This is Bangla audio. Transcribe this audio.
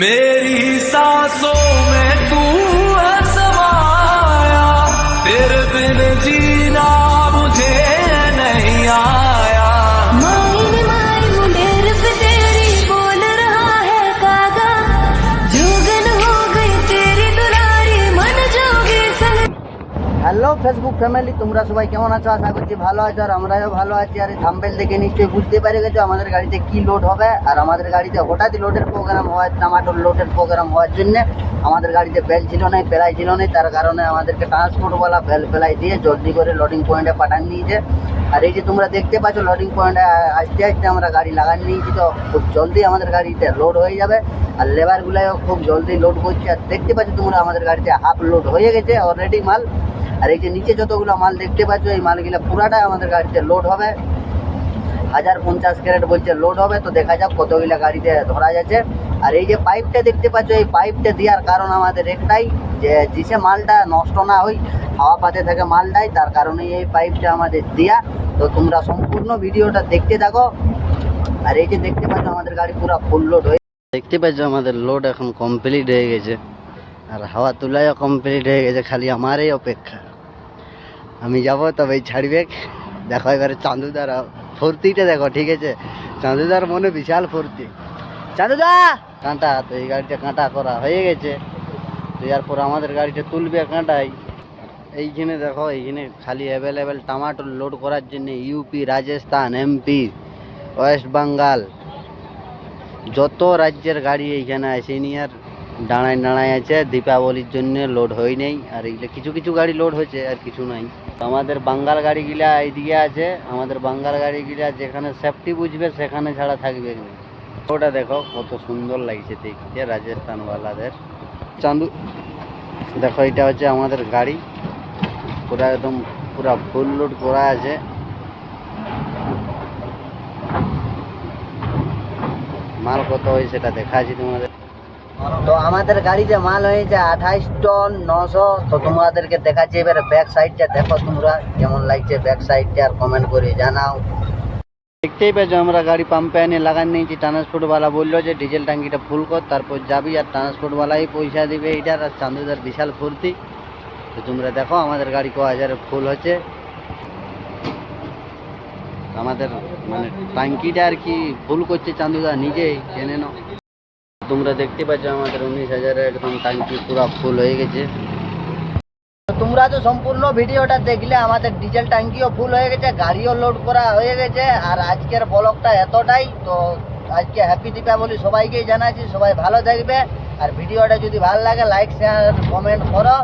मेरी सांसों में तू है समाया तेरे बिन जीना হ্যালো ফেসবুক ফ্যামিলি, তোমরা সবাই কেমন আছো? আশা করছি ভালো আছো আর আমরাও ভালো আছি। আর থাম্বেল দেখে নিশ্চয়ই বুঝতে পারে গেছো আমাদের গাড়িতে কি লোড হবে। আর আমাদের গাড়িতে হঠাৎই লোডের প্রোগ্রাম হওয়ার টমাটোর লোডের প্রোগ্রাম হওয়ার জন্য আমাদের গাড়িতে বেল ছিল না পেলাই ছিল না তার কারণে আমাদেরকে ট্রান্সপোর্টওয়ালা বেল পেলাই দিয়ে জলদি করে লোডিং পয়েন্টে পাঠান নিয়েছে। আর এই যে তোমরা দেখতে পাচ্ছ লোডিং পয়েন্টে আস্তে আস্তে আমরা গাড়ি লাগান নিয়েছি তো খুব জলদি আমাদের গাড়িতে লোড হয়ে যাবে। আর লেবারগুলাও খুব জলদি লোড করছে। আর দেখতে পাচ্ছ তোমরা আমাদের গাড়িতে হাফ লোড হয়ে গেছে অলরেডি মাল। আর এই যে নিচে যতগুলো মাল দেখতে পাচ্ছ, এই মালগুলো পুরাটাই আমাদের গাড়িতে লোড হবে। হাজার পঞ্চাশ ক্যারেট বলছে লোড হবে, তো দেখা যাক কতগুলো গাড়িতে ধরা যাচ্ছে। আর এই যে পাইপটা দেখতে পাচ্ছ, এই পাইপটা দেওয়ার কারণ আমাদের একটাই, যে জিসে মালটা নষ্ট না হয় হাওয়া পাতে থাকে মালটাই, তার কারণে এই পাইপটা আমাদের দেয়া। তো তোমরা সম্পূর্ণ ভিডিওটা দেখতে থাকো। আর এই যে দেখতে পাচ্ছ, আমাদের গাড়ি পুরো ফুল লোড হয়ে দেখতে পাচ্ছ, আমাদের লোড এখন কমপ্লিট হয়ে গেছে। আর হাওয়া তোলাইও কমপ্লিট হয়ে গেছে, খালি আমারই অপেক্ষা। আমি যাব, তবেই ছাড়বে। দেখো এবারে চাঁদুদার ফুর্তিটা দেখো, ঠিক আছে? চাঁদুদার মনে বিশাল ফুর্তি। চাঁদুদা! কাঁটা তো এই গাড়িটা কাঁটা করা হয়ে গেছে। তো এরপর আমাদের গাড়িটা তুলবে কাঁটাই এইখানে দেখো, এইখানে খালি অ্যাভেলেবেল টমাটোর লোড করার জন্য ইউপি রাজস্থান এমপি ওয়েস্ট বেঙ্গল যত রাজ্যের গাড়ি এইখানে আছে আর দাঁড়ায় দাঁড়ায় আছে, দীপাবলির জন্য লোড হয় নেই, আর এইগুলো কিছু কিছু গাড়ি লোড হয়েছে, আর কিছু নাই। আমাদের বাঙ্গাল গাড়িগুলা এইদিকে আছে, আমাদের বাঙ্গাল গাড়িগুলা যেখানে সেফটি বুঝবে, সেখানে ছাড়া থাকবে ওটা দেখো, কত সুন্দর লাগছে দেখতে, রাজস্থানওয়ালাদের। চাঁদু দেখো, এটা হচ্ছে আমাদের গাড়ি। পুরা একদম, পুরা ফুল লোড করা আছে। মাল কত হয় সেটা দেখা আছে তোমাদের। তো আমাদের গাড়িতে মাল হয়েছে আঠাইশ টন নশো। তো তোমাদেরকে দেখাচ্ছি, এবারে ব্যাক সাইডটা দেখো তোমরা, কেমন লাগছে ব্যাক সাইডটা আর কমেন্ট করে জানাও। দেখতেই পেয়েছ আমরা গাড়ি পাম্পে এনে লাগান নিয়েছি ট্রান্সপোর্টওয়ালা বলল যে ডিজেল ট্যাঙ্কিটা ফুল কর, তারপর যাবি আর ট্রান্সপোর্টওয়ালাই পয়সা দিবে এইটার আর চান্দুদার বিশাল ফুর্তি। তো তোমরা দেখো আমাদের গাড়ি ক হাজারে ফুল হচ্ছে। আমাদের মানে ট্যাঙ্কিটা আর কি ফুল করছে চান্দুদা নিজেই, জেনে নাও। তোমরা দেখতে পাচ্ছ আমাদের উনিশ হাজারে একদম ট্যাঙ্কি পুরো ফুল হয়ে গেছে। তোমরা তো সম্পূর্ণ ভিডিওটা দেখলে আমাদের ডিজেল ট্যাঙ্কিও ফুল হয়ে গেছে, গাড়িও লোড করা হয়ে গেছে, আর আজকের ব্লগটা এতটাই, তো আজকে হ্যাপি দীপাবলি সবাইকেই জানাচ্ছি, সবাই ভালো থাকবে, আর ভিডিওটা যদি ভালো লাগে লাইক শেয়ার কমেন্ট করো।